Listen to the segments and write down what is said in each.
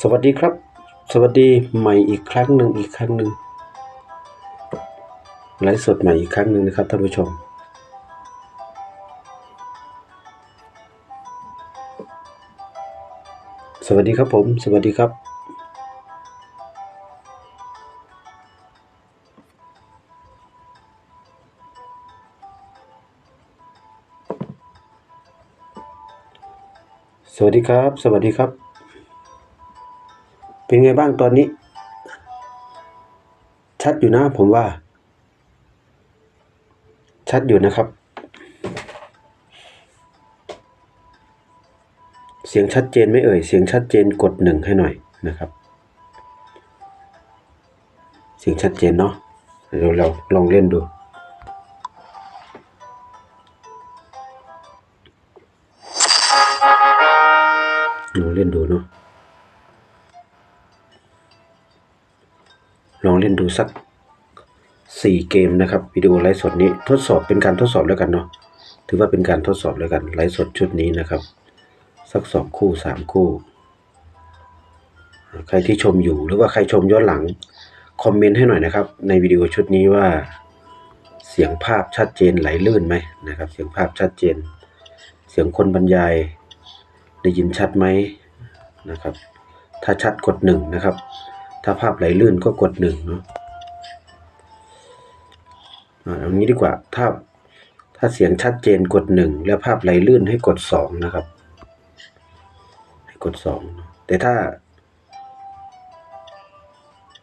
สวัสดีครับ สวัสดีใหม่อีกครั้งหนึ่งอีกครั้งหนึ่งไลฟ์สดใหม่อีกครั้งหนึ่งนะครับท่านผู้ชม สวัสดีครับผม สวัสดีครับ สวัสดีครับ สวัสดีครับ เป็นไงบ้างตอนนี้ ชัดอยู่นะผมว่า ชัดอยู่นะครับ เสียงชัดเจนไม่เอ่ย เสียงชัดเจนกดหนึ่งให้หน่อยนะครับ เสียงชัดเจนเนาะเดี๋ยวเราลองเล่นดูลองเล่นดูเนาะ ลองเล่นดูสักสี่เกมนะครับวิดีโอไลฟ์สดนี้ทดสอบเป็นการทดสอบแล้วกันเนาะถือว่าเป็นการทดสอบแล้วกันไลฟ์สดชุดนี้นะครับ สักสองคู่สามคู่ ใครที่ชมอยู่หรือว่าใครชมย้อนหลังคอมเมนต์ให้หน่อยนะครับ ในวิดีโอชุดนี้ว่าเสียงภาพชัดเจนไหลลื่นไหมนะครับ เสียงภาพชัดเจน เสียงคนบรรยาย ได้ยินชัดไหมนะครับ ถ้าชัดกดหนึ่งนะครับ ถ้าภาพไหลลื่นก็กดหนึ่งเนาะอ่าเอางี้ดีกว่า ถ้า ถ้าเสียงชัดเจนกดหนึ่งแล้วภาพไหลลื่นให้กดสองนะครับ ให้กดสองแต่ถ้า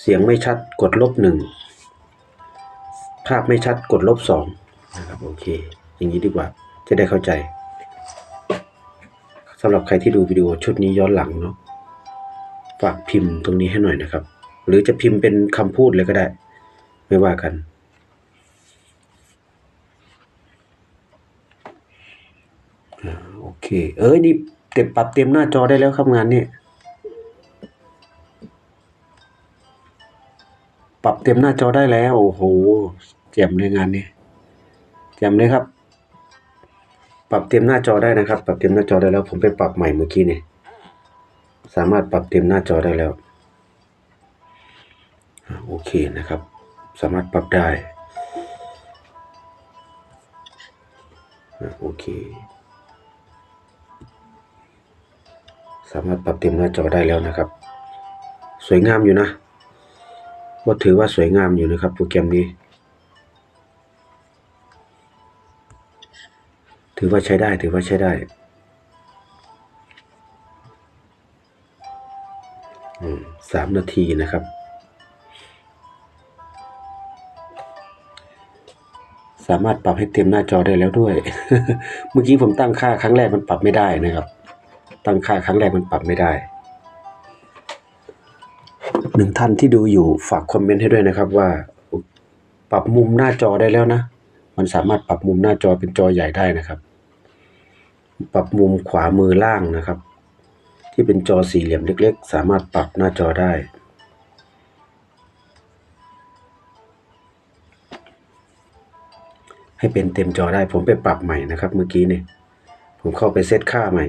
เสียงไม่ชัดกดลบหนึ่งภาพไม่ชัดกดลบสองนะครับโอเค อย่างนี้ดีกว่า จะได้เข้าใจสำหรับใครที่ดูวิดีโอชุดนี้ย้อนหลังเนาะ ฝากพิมพ์ตรงนี้ให้หน่อยนะครับ หรือจะพิมพ์เป็นคำพูดเลยก็ได้ ไม่ว่ากัน โอเค เอ้ยนี่เต็มปรับเต็มหน้าจอได้แล้วครับงานนี้ปรับเต็มหน้าจอได้แล้ว โอ้โหแจ่มเลยงานนี้แจ่มเลยครับ ปรับเต็มหน้าจอได้นะครับ ปรับเต็มหน้าจอได้แล้ว ผมไปปรับใหม่เมื่อกี้เนี่ย สามารถปรับเต็มหน้าจอได้แล้ว โอเคนะครับ สามารถปรับได้ โอเค สามารถปรับเต็มหน้าจอได้แล้วนะครับ สวยงามอยู่นะว่าถือว่าสวยงามอยู่นะครับ โปรแกรมนี้ ถือว่าใช้ได้ ถือว่าใช้ได้ สามนาทีนะครับสามารถปรับให้เต็มหน้าจอได้แล้วด้วย เมื่อกี้ผมตั้งค่าครั้งแรกมันปรับไม่ได้นะครับ ตั้งค่าครั้งแรกมันปรับไม่ได้ หนึ่งท่านที่ดูอยู่ฝากคอมเมนต์ให้ด้วยนะครับว่า ปรับมุมหน้าจอได้แล้วนะ มันสามารถปรับมุมหน้าจอเป็นจอใหญ่ได้นะครับ ปรับมุมขวามือล่างนะครับ ที่เป็นจอสี่เหลี่ยมเล็กๆ สามารถปรับหน้าจอได้ ให้เป็นเต็มจอได้ผมไปปรับใหม่นะครับเมื่อกี้เนี่ยผมเข้าไปเซตค่าใหม่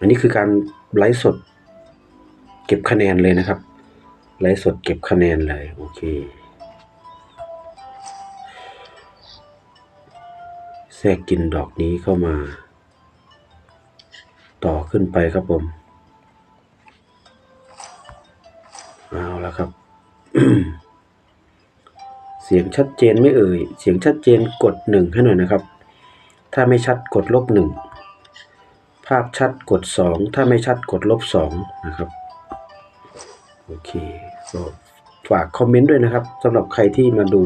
อันนี้คือการไลฟ์สด เก็บคะแนนเลยนะครับ ไลฟ์สดเก็บคะแนนเลย โอเค แทรกกินดอกนี้เข้ามา ต่อขึ้นไปครับผม เอาแล้วครับ เสียงชัดเจนไม่เอ่ย เสียงชัดเจนกดหนึ่งให้หน่อยนะครับ ถ้าไม่ชัดกดลบหนึ่ง ภาพชัดกดสอง ถ้าไม่ชัดกดลบสองนะครับ โอเคก็ฝากคอมเมนต์ด้วยนะครับสำหรับใครที่มาดู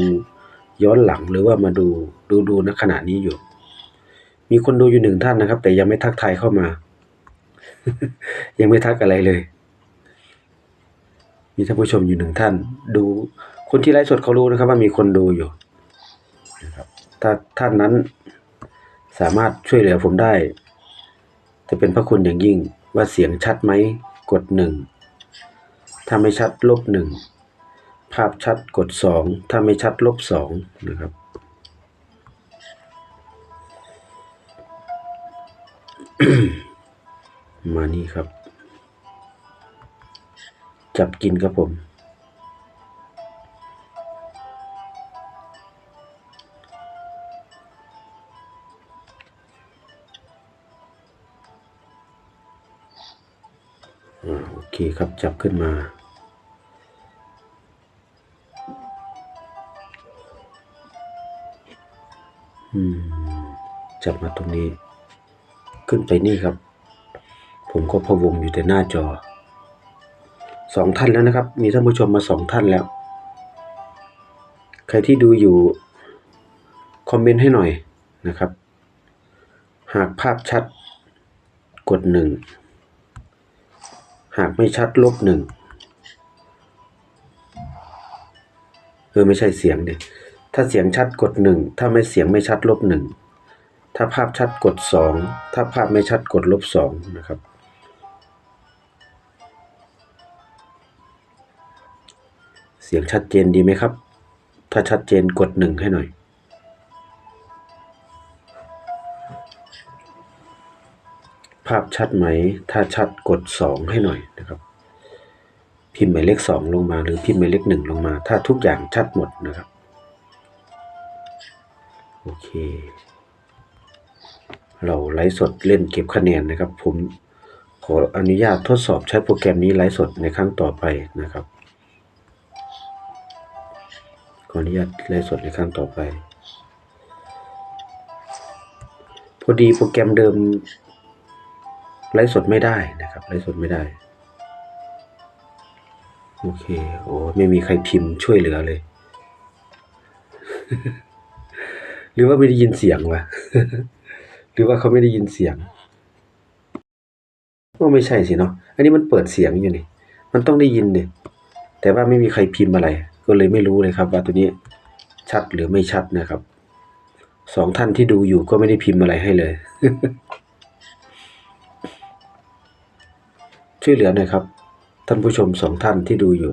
ย้อนหลังหรือว่ามาดูดูดูณขณะนี้อยู่ มีคนดูอยู่หนึ่งท่านนะครับ แต่ยังไม่ทักทายเข้ามา ยังไม่ทักอะไรเลย มีท่านผู้ชมอยู่หนึ่งท่าน ดูคนที่ไลฟ์สดเขารู้นะครับ ว่ามีคนดูอยู่นะครับถ้าท่านนั้นสามารถช่วยเหลือผมได้ จะเป็นพระคุณอย่างยิ่งว่าเสียงชัดไหมกดหนึ่งถ้าไม่ชัดลบหนึ่ง ภาพชัดกดสองถ้าไม่ชัดลบสองนะครับ มานี่ครับ จับกินครับผม โอเคครับจับขึ้นมา จับมาตรงนี้ ขึ้นไปนี่ครับ ผมก็พะวงอยู่แต่หน้าจอสองท่านแล้วนะครับ มีท่านผู้ชมมาสองท่านแล้ว ใครที่ดูอยู่ คอมเมนต์ให้หน่อยนะครับ หากภาพชัด กดหนึ่ง หากไม่ชัดลบหนึ่งเออไม่ใช่เสียงดิถ้าเสียงชัดกดหนึ่งถ้าไม่เสียงไม่ชัดลบหนึ่ง ถ้าภาพชัดกดสองถ้าภาพไม่ชัดกดลบสองนะครับ เสียงชัดเจนดีไหมครับ ถ้าชัดเจนกดหนึ่งให้หน่อย ภาพชัดไหม ถ้าชัดกดสองให้หน่อยนะครับ พิมพ์หมายเลขสองลงมา หรือพิมพ์หมายเลขหนึ่งลงมา ถ้าทุกอย่างชัดหมดนะครับ โอเค เราไลฟ์สดเล่นเก็บคะแนนนะครับ ผมขออนุญาตทดสอบใช้โปรแกรมนี้ไลฟ์สดในครั้งต่อไปนะครับ ขออนุญาตไลฟ์สดในครั้งต่อไป พอดีโปรแกรมเดิมไลฟ์สดไม่ได้นะครับไลฟ์สดไม่ได้ โอเคโอ้ไม่มีใครพิมพ์ช่วยเหลือเลย หรือว่าไม่ได้ยินเสียงวะ รือว่าเขาไม่ได้ยินเสียงก็ไม่ใช่สิเนาะอันนี้มันเปิดเสียงอยู่นี่ มันต้องได้ยินเนี่ยแต่ว่าไม่มีใครพิมพ์อะไร ก็เลยไม่รู้เลยครับ ว่าตัวนี้ชัดหรือไม่ชัดนะครับสองท่านที่ดูอยู่ก็ไม่ได้พิมพ์อะไรให้เลย ช่วยเหลือหน่อยครับ ท่านผู้ชมสองท่านที่ดูอยู่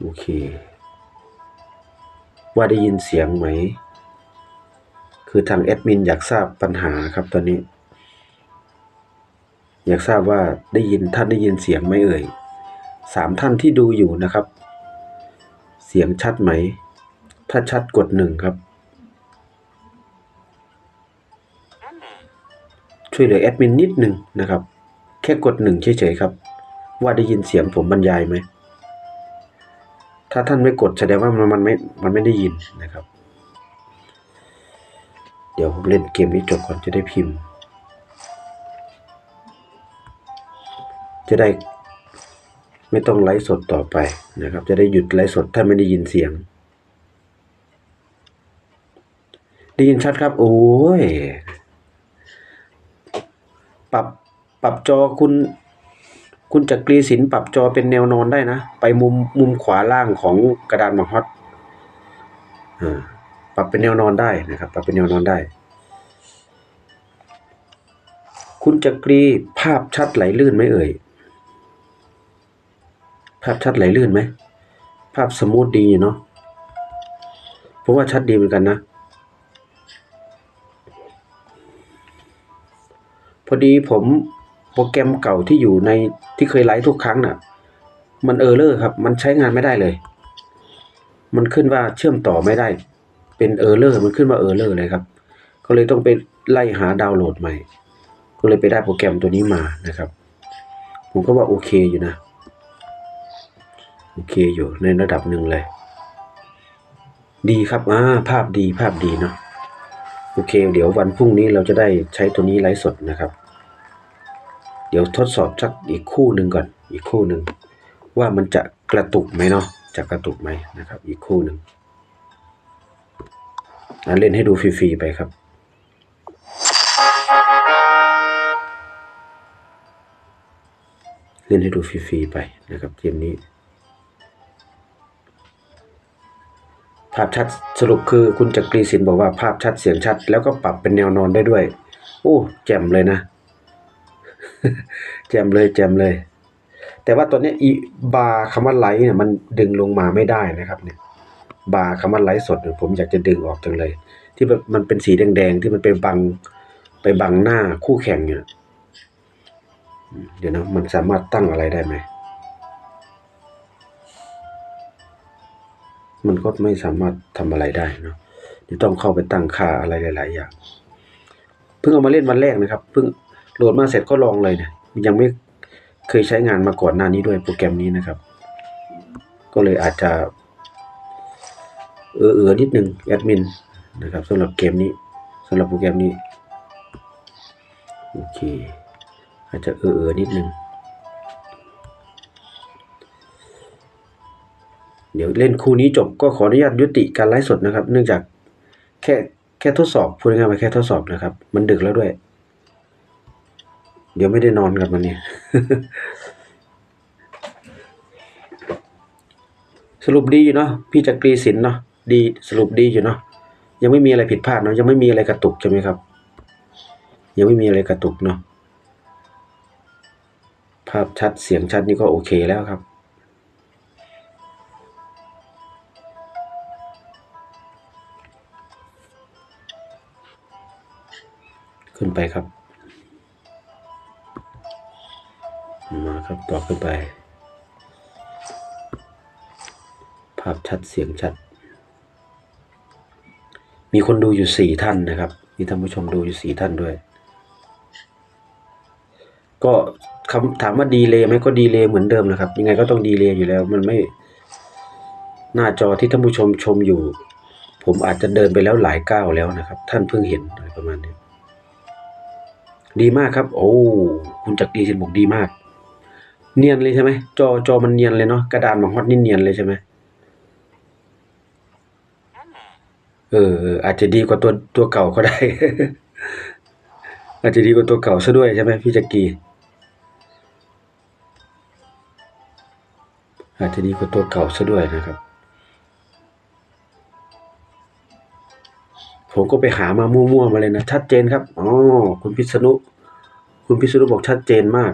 โอเค ว่าได้ยินเสียงไหม คือทางแอดมินอยากทราบปัญหาครับตอนนี้ อยากทราบว่าได้ยินท่านได้ยินเสียงไหมเอ่ยสามท่านที่ดูอยู่นะครับ เสียงชัดไหม ถ้าชัดกดหนึ่งครับ ช่วยเหลือแอดมินนิดหนึ่งนะครับ แค่กดหนึ่งเฉยๆครับ ว่าได้ยินเสียงผมบรรยายไหมถ้าท่านไม่กดแสดงว่ามันมันไม่ มันไม่ได้ยินนะครับ เดี๋ยวผมเล่นเกมนี้จบก่อนจะได้พิมพ์ จะได้ไม่ต้องไลฟ์สดต่อไปนะครับ จะได้หยุดไลฟ์สดถ้าไม่ได้ยินเสียง ได้ยินชัดครับ โอ้ย ปรับปรับจอคุณคุณจักรีศิลป์ปรับจอเป็นแนวนอนได้นะ ไปมุมมุมขวาล่างของกระดานมาฮอตอ่า ปรับเป็นแนวนอนได้นะครับ ปรับเป็นแนวนอนได้ คุณจักรีภาพชัดไหลลื่นไหมเอ่ย ภาพชัดไหลลื่นไหม ภาพสมูทดีเนาะผมว่าชัดดีเหมือนกันนะ พอดีผมโปรแกรมเก่าที่อยู่ในที่เคยไลฟ์ทุกครั้งน่ะ มันเออร์เลอร์ครับ มันใช้งานไม่ได้เลย มันขึ้นว่าเชื่อมต่อไม่ได้ เป็นเออร์เลอร์มันขึ้นว่าเออร์เลอร์เลยครับ ก็เลยต้องไปไล่หาดาวน์โหลดใหม่ ก็เลยไปได้โปรแกรมตัวนี้มานะครับ ผมก็ว่าโอเคอยู่นะ โอเคอยู่ในระดับหนึ่งเลย ดีครับอ่าภาพดีภาพดีเนาะโอเค เดี๋ยววันพรุ่งนี้เราจะได้ใช้ตัวนี้ไลฟ์สดนะครับ เดี๋ยวทดสอบสักอีกคู่หนึ่งก่อน อีกคู่หนึ่งว่ามันจะกระตุกไหมเนาะจะกระตุกไหมนะครับ อีกคู่หนึ่ง เล่นให้ดูฟรีๆไปครับ เล่นให้ดูฟรีๆไปนะครับเกมนี้ ภาพชัดสรุปคือคุณจักรีสินบอกว่าภาพชัดเสียงชัด แล้วก็ปรับเป็นแนวนอนได้ด้วย โอ้แจ่มเลยนะ แจ่มเลยแจ่มเลย แต่ว่าตัวนี้อีบาร์คำว่าไลท์เนี่ยมันดึงลงมาไม่ได้นะครับเนี่ย บาร์คำว่าไลท์สดเนี่ยผมอยากจะดึงออกจังเลย ที่แบบมันเป็นสีแดงๆ ที่มันไปบังไปบังหน้าคู่แข่งเนี่ยเดี๋ยวนะมันสามารถตั้งอะไรได้ไหมมันก็ไม่สามารถทำอะไรได้เนาะเดี๋ยวต้องเข้าไปตั้งค่าอะไรหลาย ๆ อย่าง เพิ่งเอามาเล่นวันแรกนะครับ เพิ่งโหลดมาเสร็จก็ลองเลยเนี่ยยังไม่เคยใช้งานมาก่อนหน้านี้ด้วยโปรแกรมนี้นะครับ ก็เลยอาจจะ เออเออนิดนึงแอดมินนะครับสำหรับเกมนี้สำหรับโปรแกรมนี้โอเคอาจจะเออเออนิดนึงเดี๋ยวเล่นคู่นี้จบก็ขออนุญาตยุติการไลฟ์สดนะครับ เนื่องจากแค่แค่ทดสอบพูดง่ายๆว่าแค่ทดสอบนะครับ มันดึกแล้วด้วย เดี๋ยวไม่ได้นอนกันวันนี้สรุปดีเนาะพี่จักรีสินเนาะ ดีสรุปดีอยู่เนาะยังไม่มีอะไรผิดพลาดเนาะยังไม่มีอะไรกระตุกใช่ไหมครับ ยังไม่มีอะไรกระตุกเนาะภาพชัดเสียงชัดนี่ก็โอเคแล้วครับ ขึ้นไปครับ มาครับต่อขึ้นไป ภาพชัดเสียงชัด มีคนดูอยู่สี่ท่านนะครับมีท่านผู้ชมดูอยู่สี่ท่านด้วย ก็คำถามว่าดีเลยไหมก็ดีเลยเหมือนเดิมนะครับ ยังไงก็ต้องดีเลยอยู่แล้ว มันไม่ หน้าจอที่ท่านผู้ชมชมอยู่ ผมอาจจะเดินไปแล้วหลายก้าวแล้วนะครับ ท่านเพิ่งเห็นอะไรประมาณนี้ดีมากครับ โอ้คุณจักรีสินบอกดีมาก เนียนเลยใช่ไหมจอจอมันเนียนเลยเนาะกระดานของฮอตนี่เนียนเลยใช่ไหม เอออออาจจะดีกว่าตัวตัวเก่าก็ได้ อาจจะดีกว่าตัวเก่าซะด้วยใช่ไหมพี่จักรีอาจจะดีกว่าตัวเก่าซะด้วยนะครับ ผมก็ไปหามามั่วๆมาเลยนะ ชัดเจนครับอ๋อคุณพิษณุคุณพิษณุบอกชัดเจนมาก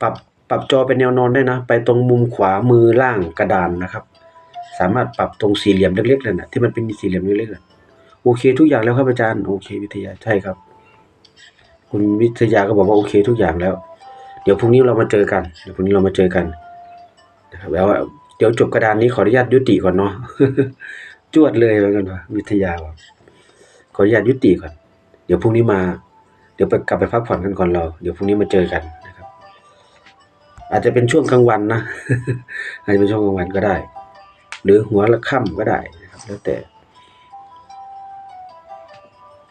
ปรับปรับจอเป็นแนวนอนได้นะ ไปตรงมุมขวามือล่างกระดานนะครับ สามารถปรับตรงสี่เหลี่ยมเล็กๆเลยนะที่มันเป็นสี่เหลี่ยมเล็กๆอะโอเค ทุกอย่างแล้วครับอาจารย์โอเค วิทยาใช่ครับ คุณวิทยาก็บอกว่าโอเค ทุกอย่างแล้ว เดี๋ยวพรุ่งนี้เรามาเจอกันเดี๋ยวพรุ่งนี้เรามาเจอกันนะครับแล้วเดี๋ยวจบกระดานนี้ขออนุญาตยุติก่อนเนาะจวดเลยเหมือนกันว่าวิทยาบอกขออนุญาตยุติก่อน เดี๋ยวพรุ่งนี้มา เดี๋ยวไปกลับไปพักผ่อนกันก่อนเรา เดี๋ยวพรุ่งนี้มาเจอกันนะครับ อาจจะเป็นช่วงกลางวันนะอาจจะเป็นช่วงกลางวันก็ได้ หรือหัวละค่ำก็ได้นะครับแล้วแต่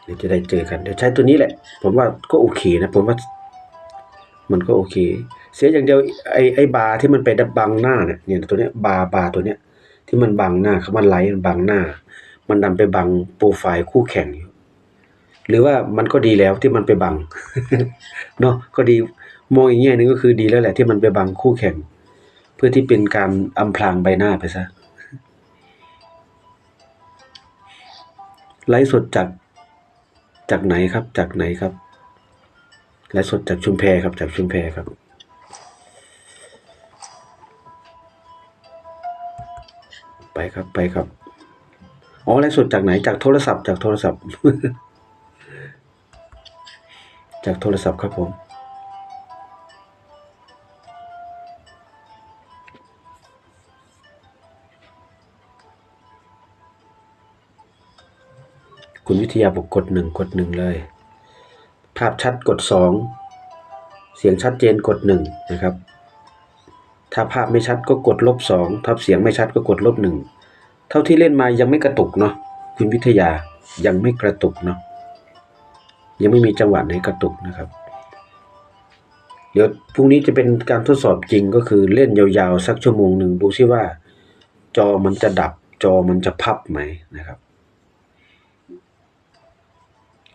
เดี๋ยวจะได้เจอกันเดี๋ยวใช้ตัวนี้แหละ ผมว่าก็โอเคนะ ผมว่า มันก็โอเค เสียอย่างเดียวไอ้ไอบาร์ที่มันไปดับบังหน้าเนี่ยเนี่ยตัวเนี้ยบาร์บาร์ตัวเนี้ย ที่มันบังหน้าคำว่าไลท์มันบังหน้า มันดันไปบังโปรไฟล์คู่แข่งอยู่หรือว่ามันก็ดีแล้วที่มันไปบังเนาะก็ดีมองอีกแง่หนึงก็คือดีแล้วแหละที่มันไปบังคู่แข่ง เพื่อที่เป็นการอำพรางใบหน้าไปซะ ไลฟ์สดจากจากไหนครับ จากไหนครับไลฟ์สดจากชุมแพครับ จากชุมแพครับไปครับไปครับอ๋อไลฟ์สดจากไหนจากโทรศัพท์จากโทรศัพท์ จากโทรศัพท์ครับผม ทยาบอกกดหนึ่งกดหนึ่งเลย ภาพชัดกดสองเสียงชัดเจนกดหนึ่งนะครับ ถ้าภาพไม่ชัดก็กดลบสองถ้าเสียงไม่ชัดก็กดลบหนึ่งเท่าที่เล่นมายังไม่กระตุกเนาะคุณวิทยายังไม่กระตุกเนาะยังไม่มีจังหวะไหนกระตุกนะครับ เดี๋ยวพรุ่งนี้จะเป็นการทดสอบจริงก็คือเล่นยาวๆสักชั่วโมงหนึ่งดูซิว่า จอมันจะดับจอมันจะพับไหมนะครับ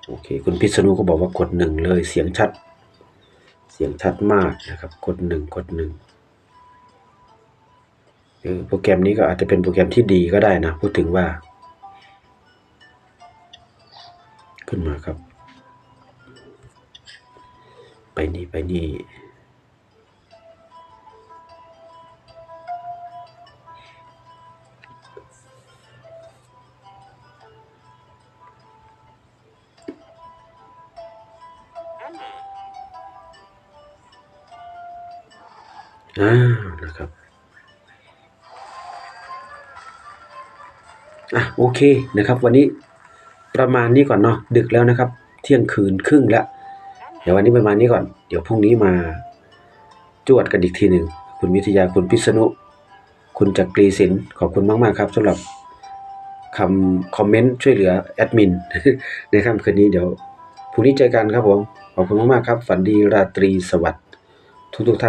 โอเค คุณพิษณุก็บอกว่ากดหนึ่งเลยเสียงชัด เสียงชัดมากนะครับ กดหนึ่งกดหนึ่งโปรแกรมนี้ก็อาจจะเป็นโปรแกรมที่ดีก็ได้นะ พูดถึงว่า ขึ้นมาครับ ไปนี่ไปนี่ อ่านะครับอะโอเคนะครับ วันนี้ประมาณนี้ก่อนเนาะดึกแล้วนะครับ เที่ยงคืนครึ่งแล้วเดี๋ยววันนี้ประมาณนี้ก่อน เดี๋ยวพรุ่งนี้มาจวดกันอีกทีหนึ่งคุณวิทยาคุณพิษณุคุณจักรีศิลป์ขอบคุณมาก ๆ ครับสำหรับคำคอมเมนต์ช่วยเหลือแอดมินในค่ำคืนนี้เดี๋ยวพรุ่งนี้เจอกันครับผม ขอบคุณมาก ๆ ครับ ฝันดีราตรีสวัสดิ์ทุก ๆ ท่าน